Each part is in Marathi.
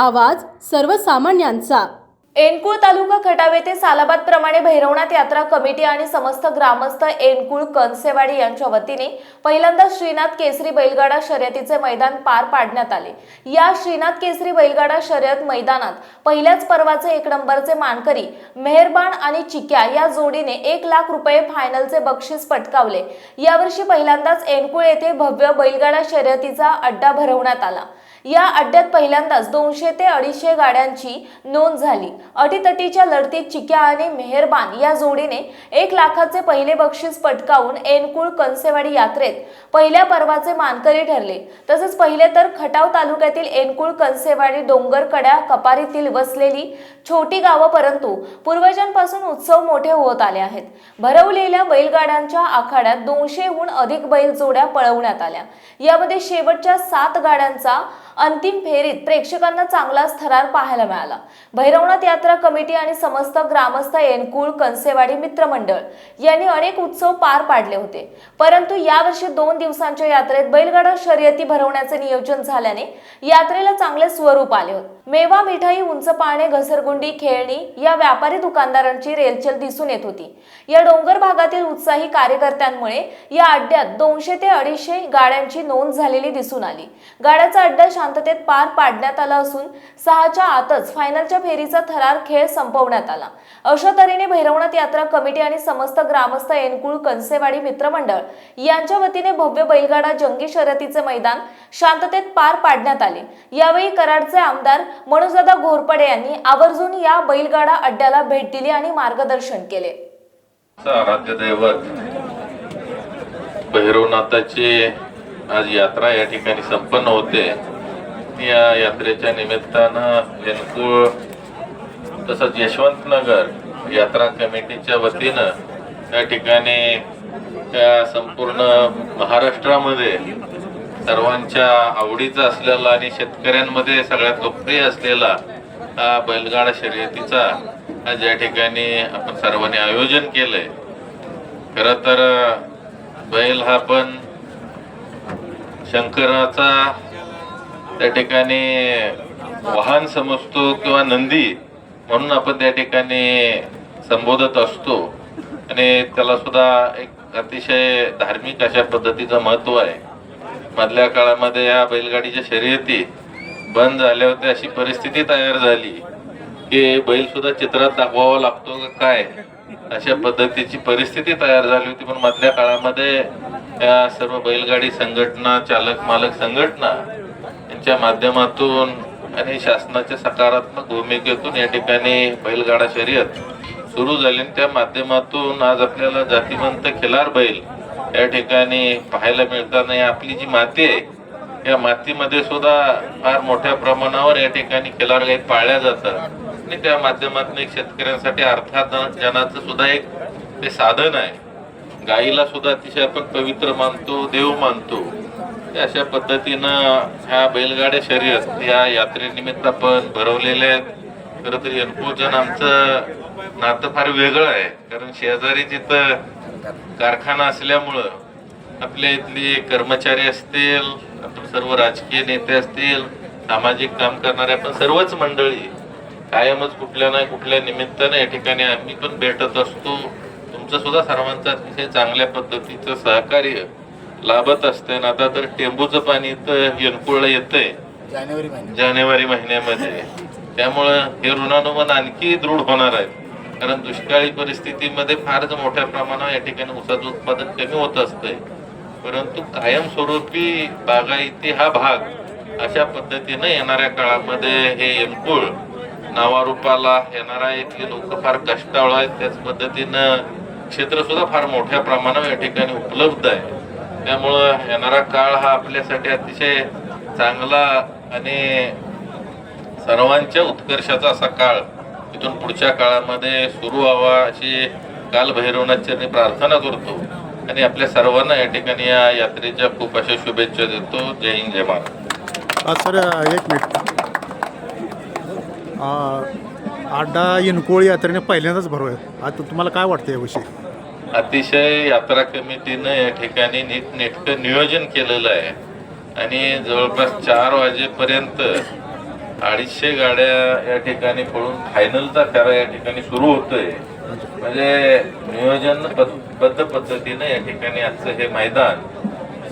आवाज सर्वसामान्यांचा. एनकुळ तालुका खटाव येथे सालाबाद प्रमाणे भैरवनाथ यात्रा कमिटी आणि समस्त ग्रामस्थ एनकुळ कनसेवाडी यांच्या वतीने पहिल्यांदा श्रीनाथ केसरी बैलगाडा शर्यतीचे मैदान पार पाडण्यात आले. या श्रीनाथ केसरी बैलगाडा शर्यत मैदानात पहिल्याच पर्वाचे एक नंबरचे मानकरी मेहरबान आणि चिक्या या जोडीने एक लाख रुपये फायनलचे बक्षीस पटकावले. यावर्षी पहिल्यांदाच एनकुळ येथे भव्य बैलगाडा शर्यतीचा अड्डा भरवण्यात आला. या अड्ड्यात पहिल्यांदाच दोनशे ते अडीचशे गाड्यांची नोंद झाली. अटीतटीच्या लढतीत चिक्या आणि मेहरबान या जोडीने एक लाखाचे पहिले बक्षीस पटकावून एनकुळ कंसेवाडी यात्रेत पहिल्या पर्वाचे मानकरी ठरले. तसेच पहिले तर खटाव तालुक्यातील एनकुळ कंसेवाडी डोंगरकड्या कपारीतील वसलेली छोटी गावं परंतु पूर्वजांपासून उत्सव मोठे होत आले आहेत. भरवलेल्या बैलगाड्यांच्या आखाड्यात दोनशेहून अधिक बैल जोड्या पळवण्यात आल्या. यामध्ये शेवटच्या सात गाड्यांचा अंतिम फेरीत प्रेक्षकांना चांगलाच थरार पाहायला मिळाला. भैरवनाथ यात्रा कमिटी आणि समस्त ग्रामस्थ एनकुळ कंसेवाडी मित्रमंडळ यांनी अनेक उत्सव पार पाडले होते. परंतु यावर्षी दोन दिवसांच्या यात्रेत बैलगाडा शर्यती भरवण्याचे नियोजन झाल्याने यात्रेला चांगले स्वरूप आले होते. मेवा मिठाई उंच पाळणे घसरगुंडी खेळणी या व्यापारी दुकानदारांची रेलचेल दिसून येत होती. या डोंगर भागातील उत्साही कार्यकर्त्यांमुळे या अड्ड्यात दोनशे ते अडीचशे गाड्यांची नोंद झालेली दिसून आली. गाड्याचा अड्डा शांततेत पार पाडण्यात आला असून सहाच्या आतच फायनलच्या फेरीचा थरार खेळ संपवण्यात आला. अशा तऱ्हेने भैरवनाथ यात्रा कमिटी आणि समस्त ग्रामस्थ एनकुळ कंसेवाडी मित्रमंडळ यांच्या वतीने भव्य बैलगाडा जंगी शर्यतीचे मैदान शांततेत पार पाडण्यात आले. यावेळी कराडचे आमदार मनोजदादा घोरपडे यांनी आवर्जून या बैलगाडा अड्ड्याला भेट दिली आणि मार्गदर्शन केले. भैरवनाथाची आज यात्रा या ठिकाणी संपन्न होते. या यात्रेच्या निमित्तानं वेनकुळ तसंच यशवंतनगर यात्रा कमिटीच्या वतीनं त्या ठिकाणी त्या संपूर्ण महाराष्ट्रामध्ये सर्वांच्या आवडीचा असलेला आणि शेतकऱ्यांमध्ये सगळ्यात लोकप्रिय असलेला हा बैलगाडा शर्यतीचा ज्या ठिकाणी आपण सर्वांनी आयोजन केलंय. खरं तर बैल हा पण शंकराचा त्या ठिकाणी वाहन समजतो किंवा नंदी म्हणून आपण त्या ठिकाणी संबोधत असतो. आणि त्याला सुद्धा एक अतिशय धार्मिक अशा पद्धतीचं महत्त्व आहे. मधल्या काळामध्ये या बैलगाडीच्या शर्यती बंद झाल्या होत्या अशी परिस्थिती तयार झाली की बैल सुद्धा चित्रात दाखवावा लागतो काय अशा पद्धतीची परिस्थिती तयार झाली होती. पण मधल्या काळामध्ये या सर्व बैलगाडी संघटना चालक मालक संघटना यांच्या माध्यमातून आणि शासनाच्या सकारात्मक भूमिकेतून या ठिकाणी बैलगाडा शर्यत सुरू झाली आणि त्या माध्यमातून आज आपल्याला जातीवंत खिलार बैल या ठिकाणी पाहायला मिळतात आपली जी माती आहे या मातीमध्ये सुद्धा फार मोठ्या प्रमाणावर या ठिकाणी खिलार गाई पाळल्या जातात. आणि त्या माध्यमातून एक शेतकऱ्यांसाठी अर्थात सुद्धा एक ते साधन आहे. गाईला सुद्धा अतिशय आपण पवित्र मानतो देव मानतो. अशा पद्धतीनं ह्या बैलगाड्या शर्यत या यात्रेनिमित्त आपण भरवलेल्या आहेत. खरं तर यनकोजन आमचं नातं फार वेगळं आहे. कारण शेजारी जिथं कारखाना असल्यामुळं आपल्या इथली कर्मचारी असतील आपण सर्व राजकीय नेते असतील सामाजिक काम करणारे आपण सर्वच मंडळी कायमच कुठल्या ना कुठल्या निमित्तानं या ठिकाणी आम्ही पण भेटत असतो. तुमचं सुद्धा सर्वांचं अतिशय चांगल्या पद्धतीचं सहकार्य लाभत असते. आणि आता तर टेंबूचं पाणी तर येनकुळला येतंय. जानेवारी महिन्यात. जानेवारी महिन्यामध्ये. त्यामुळं हे ऋणानुमान आणखी दृढ होणार आहे कारण दुष्काळी परिस्थितीमध्ये फारच मोठ्या प्रमाणावर या ठिकाणी ऊसाचं उत्पादन कमी होत असतंय. परंतु कायमस्वरूपी बागायती हा भाग अशा पद्धतीनं येणाऱ्या काळामध्ये हे एनकुळ नावारूपाला येणारा इथले लोक फार कष्टाळू आहेत. त्याच पद्धतीनं क्षेत्र सुद्धा फार मोठ्या प्रमाणावर या ठिकाणी उपलब्ध आहे. त्यामुळं येणारा काळ हा आपल्यासाठी अतिशय चांगला आणि सर्वांच्या उत्कर्षाचा असा काळ. इथून पुढच्या काळामध्ये सुरू व्हावा अशी कालभैरवनाची मी प्रार्थना करतो. आणि आपल्या सर्वांना या ठिकाणी या यात्रेच्या खूप अशा शुभेच्छा देतो. जय हिंद जय महाराज सर एक मिनिट. आड्डा इनकोळ यात्रेने पहिल्यांदाच भरवूया आता तुम्हाला काय वाटतं याविषयी? अतिशय यात्रा कमिटीनं या ठिकाणी नीटनेटकं नियोजन केलेलं आहे. आणि जवळपास चार वाजेपर्यंत अडीचशे गाड्या या ठिकाणी पळून फायनलचा फेरा या ठिकाणी सुरू होतोय. म्हणजे नियोजन बद्ध या ठिकाणी आजचं हे मैदान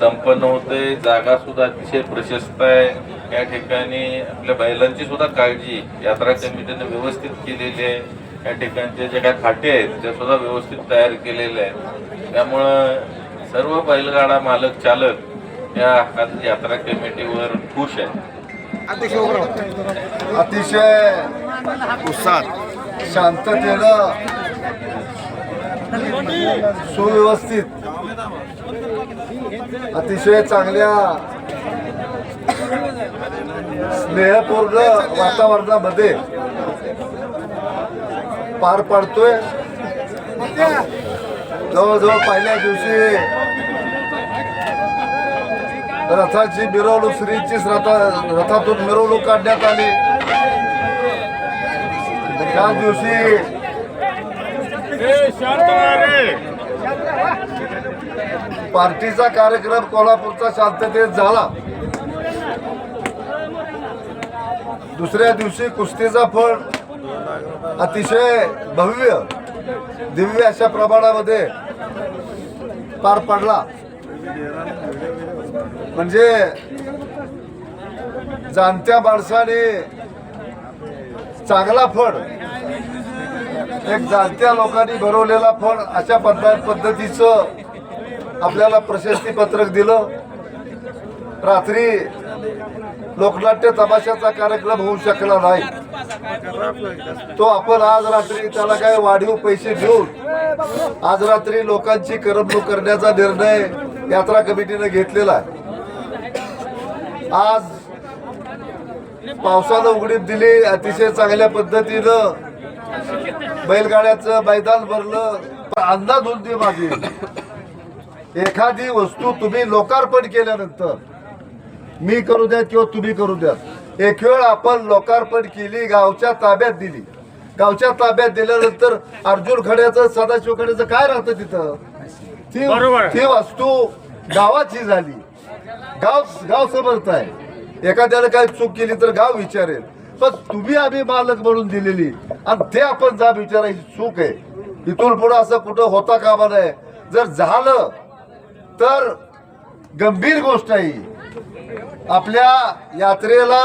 संपन्न होतंय. जागा सुद्धा अतिशय प्रशस्त आहे. या ठिकाणी आपल्या बैलांची सुद्धा काळजी यात्रा कमिटीने व्यवस्थित केलेली आहे. या ठिकाणचे जे काही फाटे आहेत ते सुद्धा व्यवस्थित तयार केलेले आहेत त्यामुळं सर्व बैलगाडा मालक चालक या यात्रा कमिटीवर खुश आहे अतिशय उत्साहात शांततेनं सुव्यवस्थित अतिशय चांगल्या स्नेहपूर्ण वातावरणामध्ये पार पाडतोय. जवळजवळ पहिल्या दिवशी रथाची मिरवणूक श्रीची रथा रथातून मिरवणूक काढण्यात आली. त्या दिवशी पार्टीचा कार्यक्रम कोल्हापूरचा शांततेत झाला. दुसऱ्या दिवशी कुस्तीचा फळ अतिशय भव्य दिव्य अशा प्रमाणामध्ये पार पडला. म्हणजे जाणत्या माणसाने चांगला फळ एक जाणत्या लोकांनी भरवलेला फळ अशा पद्ध पद्धतीचं आपल्याला प्रशस्ती पत्रक दिलं. रात्री लोकनाट्य तमाशाचा कार्यक्रम होऊ शकला नाही. तो आपण आज रात्री त्याला काय वाढीव पैसे देऊन आज रात्री लोकांची करमणूक करण्याचा निर्णय यात्रा कमिटीने घेतलेला आहे. आज पावसानं उघडीप दिली अतिशय चांगल्या पद्धतीनं बैलगाड्याचं मैदान भरलं पण अंदाज होती माझी एखादी वस्तू तुम्ही लोकार्पण केल्यानंतर मी करू द्यात किंवा तुम्ही करू द्यात. एक वेळ आपण लोकार्पण केली गावच्या ताब्यात दिली. गावच्या ताब्यात दिल्यानंतर अर्जुन खड्याचं सदाशिव खड्याचं काय राहतं तिथं? ती ती वस्तू गावाची झाली. गाव गाव समर्थ आहे. एखाद्याला काही चूक केली तर गाव विचारेल. पण तुम्ही आम्ही मालक म्हणून दिलेली. आणि ते आपण जा विचारायची चूक आहे. इथून पुढे असं कुठं होता कामा नये. जर झालं तर गंभीर गोष्ट आहे. आपल्या यात्रेला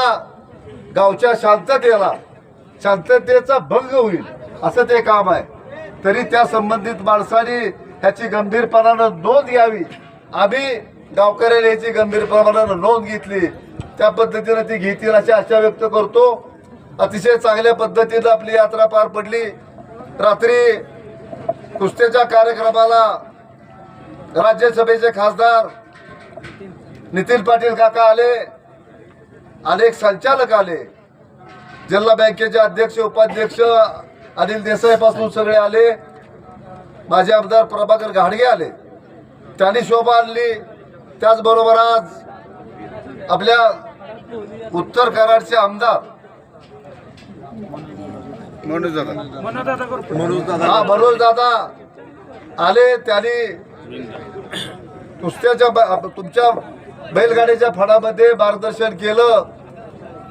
गावच्या शांततेला शांततेचा भंग होईल असं ते काम आहे. तरी त्या संबंधित माणसाने ह्याची गंभीरपणानं नोंद घ्यावी. आम्ही गावकऱ्याने याची गंभीरपणानं नोंद घेतली. त्या पद्धतीनं ती घेतील अशी आशा व्यक्त करतो. अतिशय चांगल्या पद्धतीनं आपली यात्रा पार पडली. रात्री कुस्त्याच्या कार्यक्रमाला राज्यसभेचे खासदार नितीन पाटील काका आले अनेक संचालक आले. जिल्हा बँकेचे अध्यक्ष उपाध्यक्ष अनिल देसाई पासून सगळे आले. माझे आमदार प्रभाकर घाडगे आले. त्यांनी शोभा आणली. त्याचबरोबर आज आपल्या उत्तर कराडचे आमदार. हा मनोज दादा आले. त्यांनी कुस्त्याच्या ब- तुमच्या बैलगाडीच्या फडामध्ये मार्गदर्शन केलं.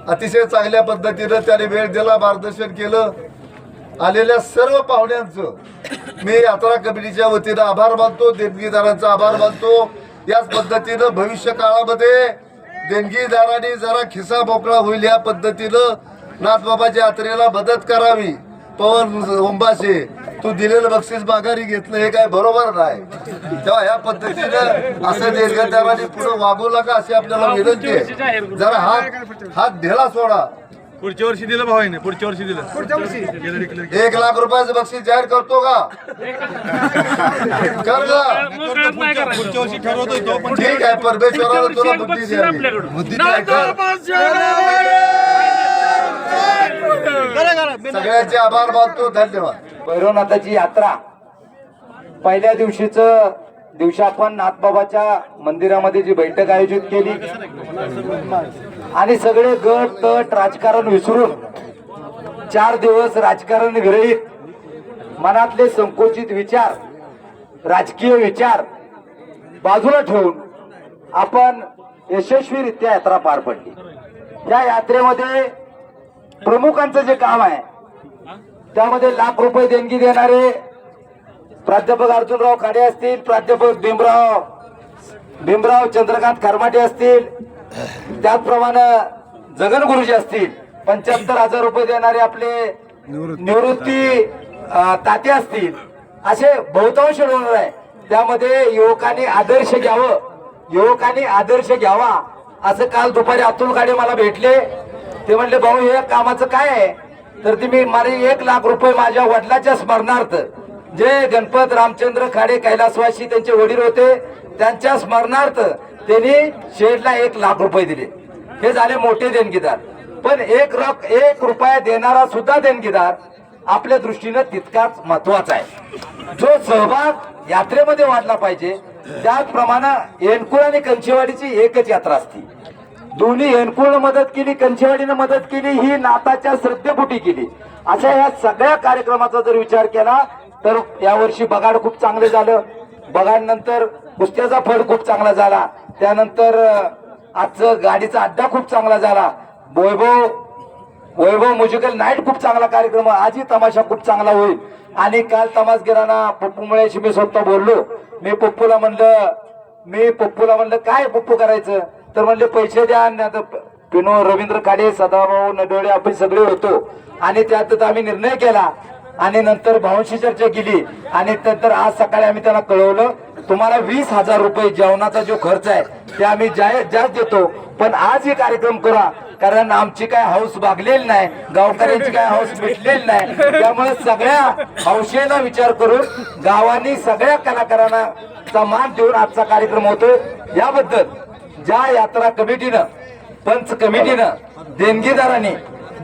अतिशय चांगल्या पद्धतीनं त्याने वेळ दिला मार्गदर्शन केलं. आलेल्या सर्व पाहुण्यांचं मी यात्रा कमिटीच्या वतीनं आभार मानतो देणगीदारांचा आभार मानतो. याच पद्धतीनं भविष्य काळामध्ये देणगीदारांनी जरा खिसा मोकळा होईल या पद्धतीनं नाथबाबाच्या यात्रेला मदत करावी. पवन ओंबाशे तू दिलेलं बक्षीस माघारी घेतलं हे काय बरोबर नाही. तेव्हा या पद्धतीनं असं देणगीदारांनी पुढे वागू नका अशी आपल्याला विनंती आहे. जरा हात हात ढेला सोडा. पुढच्या वर्षी दिलं भावाने पुढच्या वर्षी दिलं. पुढच्या वर्षी. एक लाख रुपयाचं बक्षीस जाहीर करतो का? कर. पुढच्या वर्षी ठरवतोय तो पण ठीक आहे परमेश्वराला तुला बुद्धी द्यावी. बुद्धी सगळ्यांचे आभार मानतो धन्यवाद. भैरवनाथाची यात्रा. पहिल्या दिवशीच दिवशी आपण नाथबाबाच्या मंदिरामध्ये जी बैठक आयोजित केली आणि सगळे गट तट राजकारण विसरून चार दिवस राजकारण विरहित मनातले संकोचित विचार राजकीय विचार बाजूला ठेवून आपण यशस्वीरित्या यात्रा पार पडली. या यात्रेमध्ये प्रमुखांचं जे काम आहे त्यामध्ये लाख रुपये देणगी देणारे प्राध्यापक अर्जुनराव खाडे असतील प्राध्यापक भीमराव भीमराव चंद्रकांत खरमाटे असतील त्याचप्रमाणे जगन गुरुजी असतील पंच्याहत्तर हजार रुपये देणारे आपले निवृत्ती ताते असतील असे बहुतांश डोनर आहे त्यामध्ये युवकांनी आदर्श घ्यावं युवकांनी आदर्श घ्यावा असं काल दुपारी अतुल खाडे मला भेटले. ते म्हणले भाऊ हे कामाचं काय आहे? तर तुम्ही मला एक लाख रुपये माझ्या वडिलाच्या स्मरणार्थ जे गणपत रामचंद्र खाडे कैलासवासी त्यांचे वडील होते त्यांच्या स्मरणार्थ त्यांनी शेडला एक लाख रुपये दिले. हे झाले मोठे देणगीदार. पण एक रक एक रुपया देणारा सुद्धा देणगीदार आपल्या दृष्टीनं तितकाच महत्त्वाचा आहे. जो सहभाग यात्रेमध्ये वाढला पाहिजे त्याचप्रमाणे एनकुळ आणि कंचेवाडीची एकच यात्रा असते. दोन्ही एनकुळनं मदत केली कंचेवाडीनं मदत केली ही नाताच्या श्रद्धेपुटी केली. अशा या सगळ्या कार्यक्रमाचा जर विचार केला तर यावर्षी बगाड खूप चांगलं झालं. बगाड नंतर कुस्त्याचा फड खूप चांगला झाला. त्यानंतर आजचं गाडीचा अड्डा खूप चांगला झाला. वैभव वैभव म्युझिकल नाईट खूप चांगला कार्यक्रम आजही तमाशा खूप चांगला होईल. आणि काल तमासगिरांना पप्पूमुळेशी मी स्वतः बोललो. मी पप्पूला म्हणलं मी पप्पूला म्हणलं काय पप्पू करायचं? तर म्हणले पैसे द्या. आणि पिनो रवींद्र काडे सदाभाऊ नडोळे आपण सगळे होतो. आणि त्यात आम्ही निर्णय केला. आणि नंतर भाऊंशी चर्चा केली. आणि नंतर आज सकाळी आम्ही त्यांना कळवलं तुम्हाला वीस हजार रुपये जेवणाचा जो खर्च आहे ते आम्ही जास्त देतो. पण आज हे कार्यक्रम करा. कारण आमची काय हाऊस भागलेली नाही गावकऱ्यांची काय हाऊस भेटलेली नाही. त्यामुळे सगळ्या हौशेला विचार करून गावांनी सगळ्या कलाकारांना चा मान देऊन आजचा कार्यक्रम होतोय. याबद्दल ज्या यात्रा कमिटीनं पंच कमिटीनं देणगीदारांनी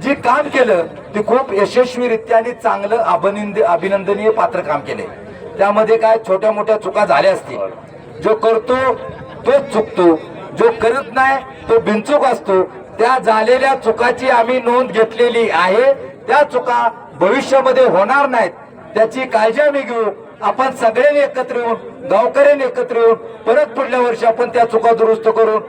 जे काम केलं ते खूप यशस्वीरित्या आणि चांगलं अभिनंद अभिनंदनीय पात्र काम केले. त्यामध्ये काय छोट्या मोठ्या चुका झाल्या असतील. जो करतो तोच चुकतो. जो करत नाही तो बिनचूक असतो. त्या झालेल्या चुकाची आम्ही नोंद घेतलेली आहे. त्या चुका भविष्यामध्ये होणार नाहीत. त्याची काळजी आम्ही घेऊ. आपण सगळ्यांनी एकत्र येऊन गावकऱ्यांनी एकत्र येऊन परत पुढल्या वर्षी आपण त्या चुका दुरुस्त करून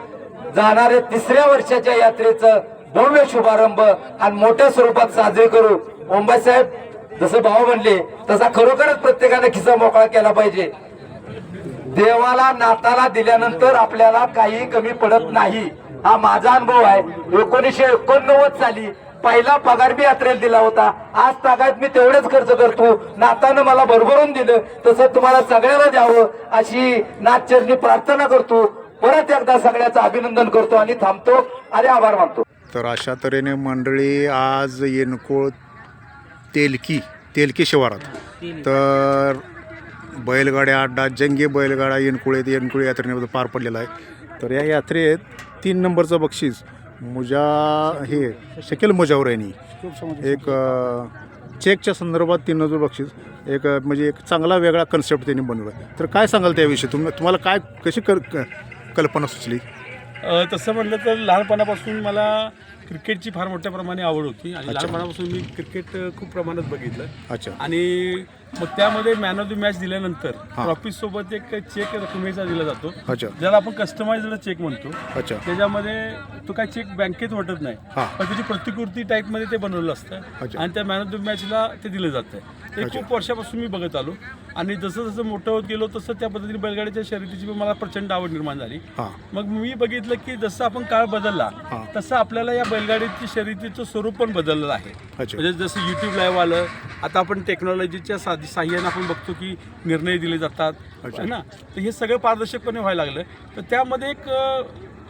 जाणाऱ्या तिसऱ्या वर्षाच्या यात्रेचं भव्य शुभारंभ आणि मोठ्या स्वरूपात साजरे करू. मुंबई साहेब जसं भाऊ म्हणले तसा खरोखरच प्रत्येकाने खिसा मोकळा केला पाहिजे. देवाला नाताला दिल्यानंतर आपल्याला काही कमी पडत नाही. हा माझा अनुभव आहे. एकोणीसशे एकोणनव्वद साली पहिला पगार मी यात्रेला दिला होता. आज तागात मी तेवढेच खर्च करतो. नातानं मला भरभरून दिलं. तसं तुम्हाला सगळ्याला द्यावं अशी नाथचरणी प्रार्थना करतो. परत एकदा सगळ्याचं अभिनंदन करतो आणि थांबतो आणि आभार मानतो. तर अशा तऱ्हेने मंडळी आज येणकोळ तेलकी तेलकी शिवारात. तर बैलगाड्या अड्डा जंगी बैलगाडा येणकुळे येणकुळे येनकुळ यात्रेने पार पडलेला आहे. तर या यात्रेत तीन नंबरचं बक्षीस. मुजा हे शकील मुजावर यांनी एक चेकच्या संदर्भात तीन नंबर बक्षीस. एक म्हणजे एक चांगला वेगळा कन्सेप्ट त्यांनी बनवला. तर काय सांगाल त्याविषयी? तुम्ही तुम्हाला काय कशी कर कल्पना सुचली? तसं म्हटलं तर लहानपणापासून मला क्रिकेटची फार मोठ्या प्रमाणे आवड होती. आणि लहानपणापासून मी क्रिकेट खूप प्रमाणात बघितलं. अच्छा. आणि मग त्यामध्ये मॅन ऑफ द मॅच दिल्यानंतर ट्रॉफी सोबत एक चेक रकमेचा दिला जातो. अच्छा. ज्याला आपण कस्टमाइज्ड चेक म्हणतो. अच्छा. त्याच्यामध्ये तो काय चेक बँकेत वाटत नाही. पण त्याची प्रतिकृती टाईपमध्ये ते बनवलं असतं. आणि त्या मॅन ऑफ द मॅचला ते दिलं जातं. ते खूप वर्षापासून मी बघत आलो. आणि जसं जसं मोठं होत गेलो तसं त्या पद्धतीने बैलगाडीच्या शर्यतीची मला प्रचंड आवड निर्माण झाली. मग मी बघितलं की जसं आपण काळ बदलला. तसं आपल्याला या बैलगाडीची शर्यतीचं स्वरूप पण बदललेलं आहे. म्हणजे जसं युट्यूब लाईव्ह आलं आता आपण टेक्नॉलॉजीच्या साधी साह्यानं आपण बघतो की निर्णय दिले जातात. है ना तर हे सगळं पारदर्शकपणे व्हायला लागलं तर त्यामध्ये एक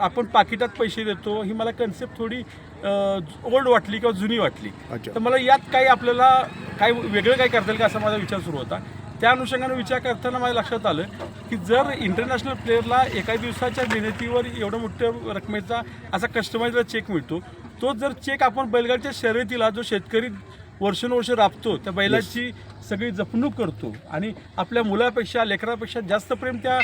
आपण पाकिटात पैसे देतो ही मला कन्सेप्ट थोडी ओल्ड वाटली किंवा जुनी वाटली. तर मला यात काही आपल्याला काय वेगळं काय करता येईल का असा माझा विचार सुरू होता त्या अनुषंगाने विचार करताना माझ्या लक्षात आलं की जर इंटरनॅशनल प्लेअरला एका दिवसाच्या मेहनतीवर एवढं मोठ्या रकमेचा असा कस्टमाइजला चेक मिळतो तो जर चेक आपण बैलगाडीच्या शर्यतीला जो शेतकरी वर्षानुवर्ष राबतो त्या बैलाची सगळी जपणूक करतो आणि आपल्या मुलापेक्षा लेकरापेक्षा जास्त प्रेम त्या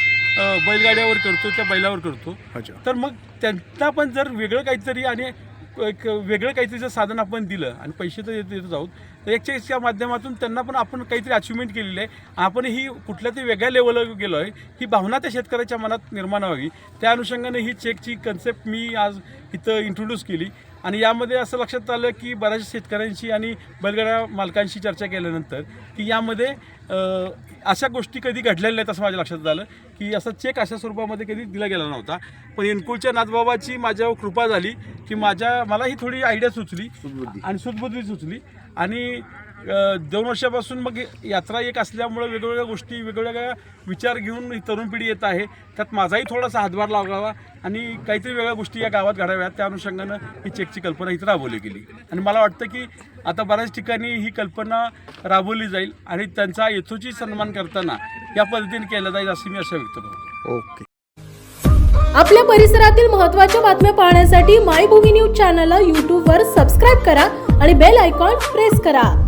बैलगाड्यावर करतो त्या बैलावर करतो. अच्छा. तर मग त्यांना पण जर वेगळं काहीतरी आणि एक वेगळं काहीतरी जर साधन आपण दिलं आणि पैसे तर देत देतच आहोत तर एक्सच्या माध्यमातून त्यांना पण आपण काहीतरी अचिव्हमेंट केलेली आहे. आपण ही कुठल्या तरी वेगळ्या लेवलला गेलो आहे ही भावना त्या शेतकऱ्याच्या मनात निर्माण व्हावी. त्या अनुषंगाने ही चेकची कन्सेप्ट मी आज इथं इंट्रोड्यूस केली. आणि यामध्ये असं लक्षात आलं की बऱ्याचशा शेतकऱ्यांशी आणि बैलगाड्या मालकांशी चर्चा केल्यानंतर की यामध्ये अशा गोष्टी कधी घडलेल्या नाहीत असं माझ्या लक्षात आलं की असा चेक अशा स्वरूपामध्ये कधी दिला गेला नव्हता. पण एनकुळच्या नाथबाबाची माझ्यावर कृपा झाली की माझ्या मला ही थोडी आयडिया सुचली आणि सुदबुद्धी सुचली. आणि दोन वर्षापासून मग यात्रा एक असल्यामुळं वेगवेगळ्या गोष्टी वेगवेगळ्या विचार घेऊन ही तरुण पिढी येत आहे. त्यात माझाही थोडासा हातभार लागावा आणि काहीतरी वेगळ्या गोष्टी या गावात घडाव्यात. त्या अनुषंगानं ही चेकची कल्पना इथं राबवली गेली. आणि मला वाटतं की आता बऱ्याच ठिकाणी ही कल्पना राबवली जाईल आणि त्यांचा यथोचित सन्मान करताना या पद्धतीने केला जाईल अशी मी आशा व्यक्त करतो. ओके. आपल्या परिसरातील महत्त्वाच्या बातम्या पाहण्यासाठी मायभूमी न्यूज चॅनलला यूट्यूबवर सबस्क्राईब करा आणि बेल आयकॉन प्रेस करा.